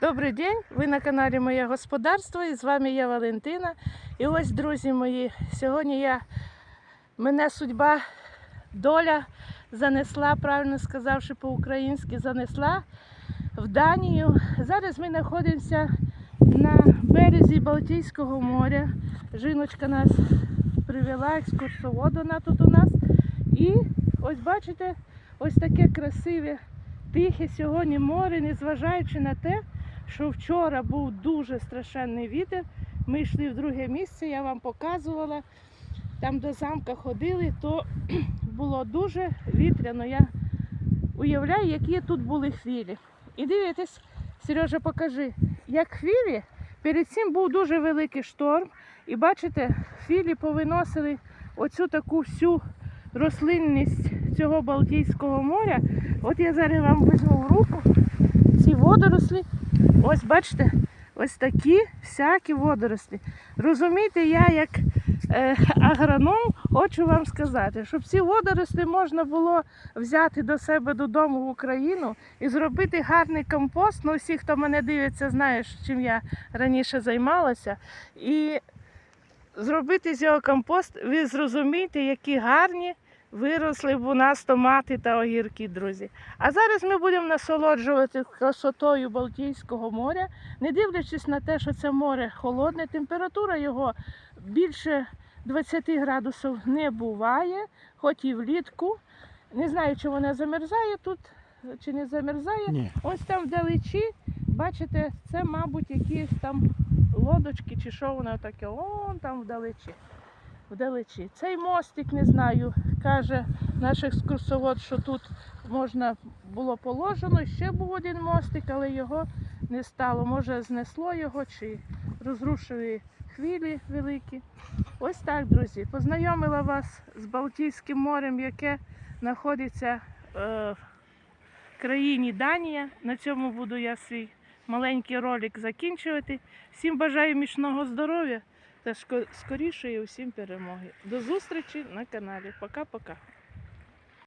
Добрий день! Ви на каналі Моє Господарство і з вами я Валентина. І ось, друзі мої, сьогодні я мене судьба, доля занесла, правильно сказавши по-українськи, занесла в Данію. Зараз ми знаходимося на березі Балтійського моря. Жіночка нас привела, екскурсовод вона тут у нас. І ось бачите, ось таке красиве, тихе сьогодні море, незважаючи на те, що вчора був дуже страшенний вітер. Ми йшли в друге місце, я вам показувала. Там до замка ходили, то було дуже вітряно. Я уявляю, які тут були хвилі. І дивитесь, Сережа, покажи, як хвилі, перед цим був дуже великий шторм. І бачите, хвилі повиносили оцю таку всю рослинність цього Балтійського моря. От я зараз вам візьму в руку ці водорослі. Ось бачите, ось такі всякі водорослі. Розумієте, я як е, агроном хочу вам сказати, щоб ці водорослі можна було взяти до себе додому в Україну і зробити гарний компост. Ну, всі, хто мене дивиться, знаєш, чим я раніше займалася. І зробити з його компост, ви зрозумієте, які гарні виросли б у нас томати та огірки, друзі. А зараз ми будемо насолоджувати красотою Балтійського моря, не дивлячись на те, що це море холодне, температура його більше 20 градусів не буває, хоч і влітку. Не знаю, чи вона замерзає тут, чи не замерзає. Ні. Ось там вдалечі, бачите, це, мабуть, якісь там лодочки чи що воно таке, он там вдалечі. Вдалечі. Цей мостик, не знаю, каже наш екскурсовод, що тут можна було положено. Ще був один мостик, але його не стало. Може знесло його чи розрушили хвилі великі. Ось так, друзі. Познайомила вас з Балтійським морем, яке знаходиться е, в країні Данія. На цьому буду я свій маленький ролик закінчувати. Всім бажаю міцного здоров'я та скорішої усім перемоги. До зустрічі на каналі. Пока-пока.